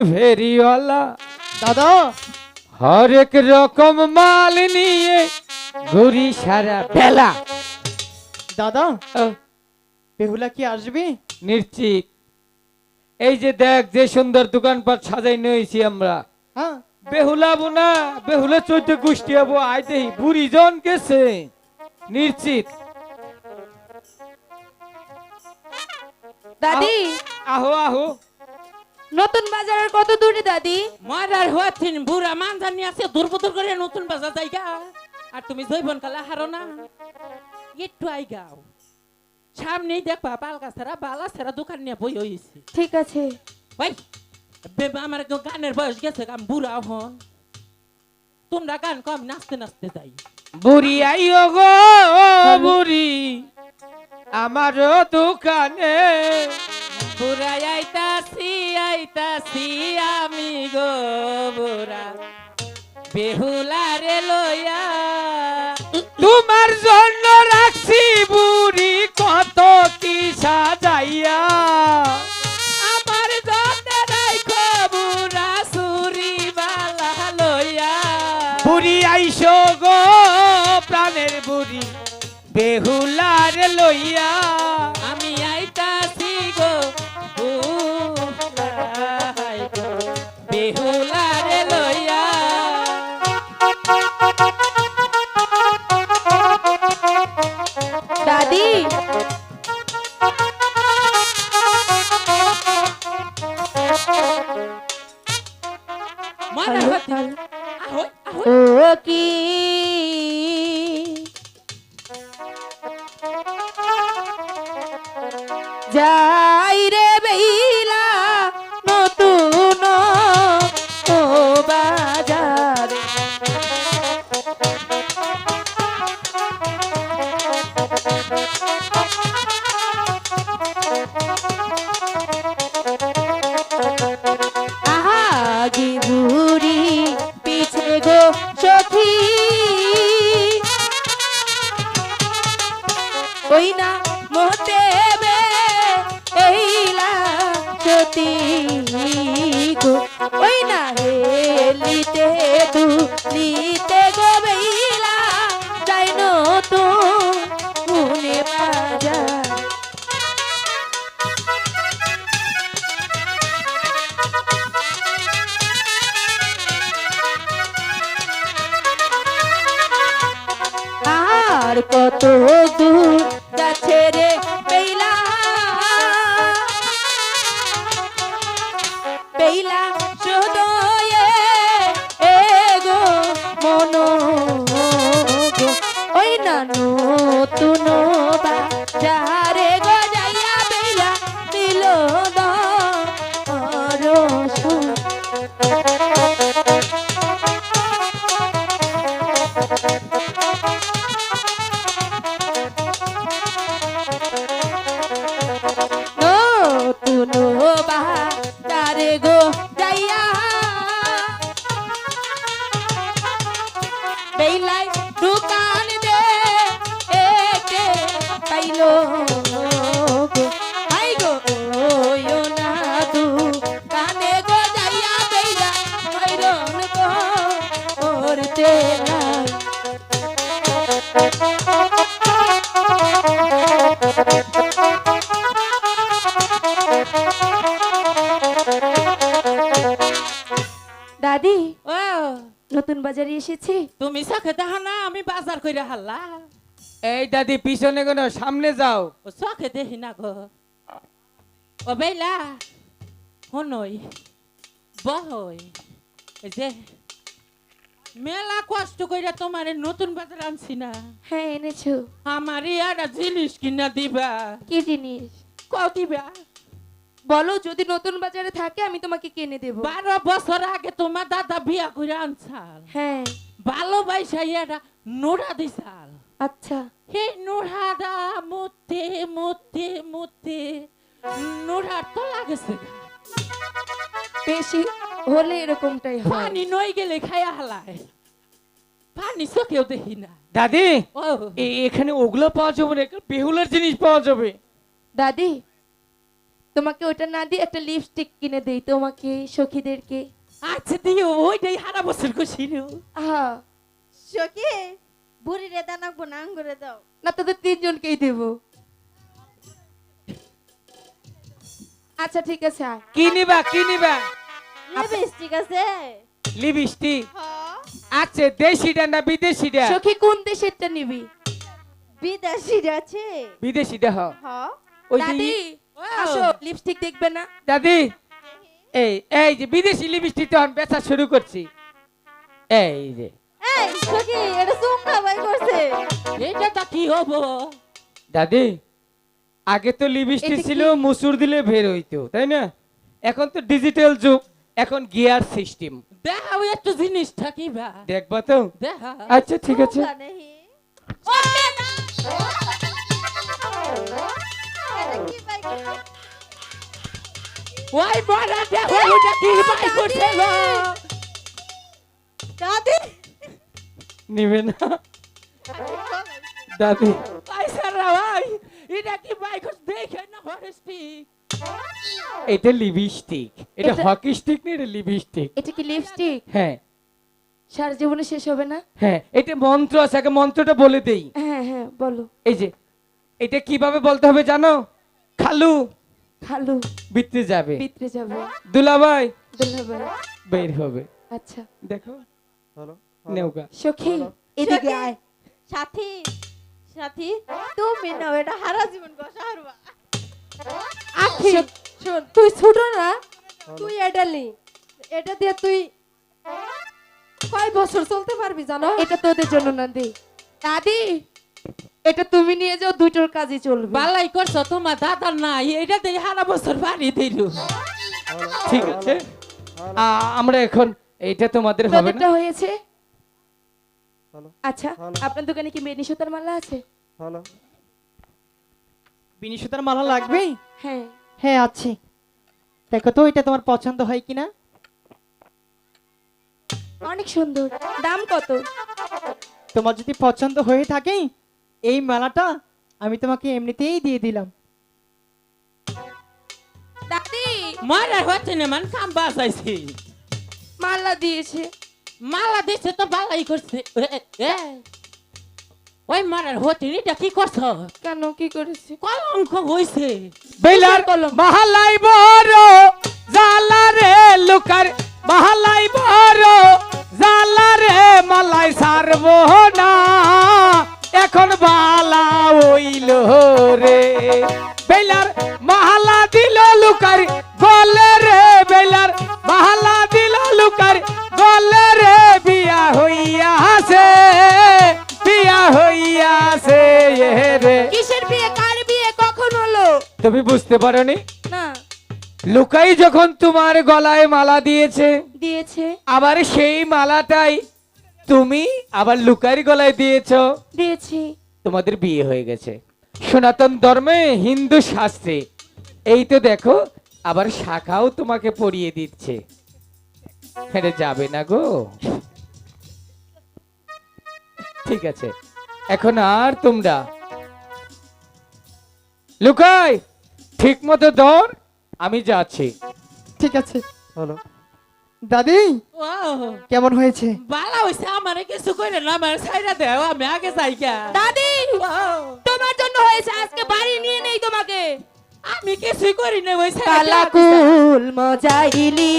ফেরিওয়ালা দাদা। হরেক রকম মাল নিয়ে ঘুরি সারা বেলা। দাদা বেহুলা কি আসবে? নিশ্চিত। এই যে দেখ যে সুন্দর দোকানপাট সাজাই নিয়েছি আমরা। হ্যাঁ। বেহুলাবো না বেহুলা চৈতে গোষ্ঠী হব আই দেহি বুড়ি জন গেছে। নিশ্চিত। দাদি। আহো আহো। নতুন বাজারের কত দূরে দাদি? মারার হওয়াথিন বুড়া মান জানি আছে দুর্বদর করে নতুন বাজার জায়গা। আর তুমি জৈবন কালা হারো না। একটু আই গাও সামনেই দেখবা বাল গাছারা বালা ছাড়া দোকান নিয়ে বই হয়েছে ঠিক আছে। ভাই বেবা আমার গানের বয়স গেছে আমি বুড়া হন। তোমরা গান কম নাচতে নাচতে যাই। বুড়ি আইও গো বুড়ি আমার দোকানে। বুড়া আইতাছি আইতাছি আমি গো বুড়া। বেহুলারে লইয়া তোমার জন্য রাখছি বুড়ি, কত কি সাজাইয়া। আমার গো প্রাণের বুড়ি। বেহুলার লইয়া আর কত দূর যাচ্ছে রে বেইলা? দাদি ও। নতুন বাজারে এসেছি। তুমি চোখে দেখো না আমি বাজার কইরা হাল্লা। এই দাদি পিছনে কোনো সামনে যাও। ও চোখে দেখি না গো। ও বেলা হনই বহই এই যে মেলা কষ্ট কইরা তোমার নতুন বাজার আনছি না। হ্যাঁ এনেছো। আমার একটা জিনিস কিনা দিবা। কি জিনিস? কও দিবা। বলো যদি নতুন বাজারে থাকে আমি তোমাকে কিনে দেব। বারো বছর আগে তোমার দাদা বিয়া করে আনছাল। হ্যাঁ। ভালো ভালোবাসা এটা নোড়া দিছাল। আচ্ছা। হে নোড়াটা মুতে মুতে মুতে নোড়ার তো লাগেছে বেশি হলে এরকমটাই হয়। পানি নই গেলে খায়া হালায়। পানি চোখেও দেখি না। দাদি ও। এখানে ওগুলো পাওয়া যাবে না বেহুলার জিনিস পাওয়া যাবে। দাদি তোমাকে ওটা না দিয়ে একটা লিপস্টিক কিনে দেই তোমাকে সখীদেরকে। আচ্ছা দিও ওইটাই হারা বছর করছিল হ্যাঁ। সখী বুড়ি রে দানাকবো না আঙ্গুরে দাও। না তোদের তিনজনকেই দেব। আচ্ছা ঠিক আছে আয়। কি নিবা কি নিবা? লিপস্টিক আছে। লিপস্টিক? হ্যাঁ। আছে দেশিটা না বিদেশিটা? সখী কোন দেশেরটা নিবি? বিদেশি আছে। বিদেশিটা হ। হ্যাঁ ওই দাদি আসো। লিপস্টিক দেখবে না? দাদি এই এই যে বিদেশি লিপস্টিক তো আমি বেচা শুরু করছি। এই যে। এই সখী এটা সুমকা ভাই করছে। এইটা তা কি হব? দাদি আগে তো লিপস্টিক ছিল মুসুর দিলে বের হইতো তাই না? এখন তো ডিজিটাল যুগ এখন গিয়ার সিস্টেম দেখা ওই একটু জিনিসটা কি বা। দেখবা তো? দেখা। আচ্ছা ঠিক আছে। করছে? ওই বড়া দেখো ওইটা কি করছে গো দাদি! নিবে না। দাদি। পয়সা রা ভাই এটা কি বাই দেখে না হরেস্টিক এটা লিপস্টিক। এটা এটা- হকি স্টিক না এটা লিপস্টিক? এটা কি লিপস্টিক হ্যাঁ। সারা জীবনে শেষ হবে না? হ্যাঁ এটা মন্ত্র আছে আগে মন্ত্রটা বলে দেই। হ্যাঁ হ্যাঁ বলো। এই যে এটা কীভাবে বলতে হবে জানো? খালু। খালু। বিতে যাবে। ভিতরে যাবে। দুলাভাই। দুলাভাই। বের হবে। আচ্ছা। দেখো। নেওগা সখী এদিকে আয়। সাথী সাথী তুমি না এটা হারা জীবন কষা হারবা আখি শোন। তুই ছোট না তুই এটা নি এটা দিয়ে তুই কয় বছর চলতে পারবি জানো? এটা তোদের জন্য না দি দাদি এটা তুমি নিয়ে যাও দুটোর কাজে চলবে। বালাই করছ তোমার দাদার নাই এটা দিয়ে হারা বছর বাড়ি দিল। ঠিক আছে। আমরা এখন এটা তোমাদের হবে না। হয়েছে? আচ্ছা আপনার দোকানে কি মেনি সুতার মালা আছে? বিনি সুতার মালা লাগবে? হ্যাঁ। হ্যাঁ আছে। দেখো তো এটা তোমার পছন্দ হয় কিনা? অনেক সুন্দর। দাম কত? তোমার যদি পছন্দ হয়ে থাকে এই মালাটা আমি তোমাকে এমনিতেই দিয়ে দিলাম। দাদি! মারার হচ্ছে না মান কাম বাসাইছি মালা দিয়েছে। মালা দিচ্ছে তো বালাই করছে। ওই মারার হচ্ছে না, এটা কি করছ? কেন কি করেছে? কলঙ্ক হইছে। বেলার কলম? মহালাই বড় জালা এখন বালা হইল রে। বেলার মহালা দিল লুকার গলে রে বেলার মহালা দিল লুকার গলে রে। বিয়া হইয়াছে বিয়া হইয়াছে এ রে। কিসের বিয়ে? কার বিয়ে? কখন হলো? তুমি বুঝতে পারোনি? না। লুকাই যখন তোমার গলায় মালা দিয়েছে দিয়েছে। আবার সেই মালাটাই তুমি আবার লুকাইয়ের গলায় দিয়েছ। দিয়েছি। তোমাদের বিয়ে হয়ে গেছে। সনাতন ধর্মে হিন্দু শাস্ত্রে। এই তো দেখো আবার শাখাও তোমাকে পরিয়ে দিচ্ছে। হেরে যাবে না গো। ঠিক আছে এখন আর তোমরা। লুকাই ঠিক মতো ধর আমি যাচ্ছি। ঠিক আছে দাদি? ও কেমন হয়েছে? বালা হয়েছে আমার কিছু করে না আমার সাইরা দেও আমি আগে যাই কা দাদি তোমার জন্য হয়েছে আজকে বাড়ি নিয়ে নেই তোমাকে। আমি কিছুই করি না ওই সাইরা কালাকুল মজাইলি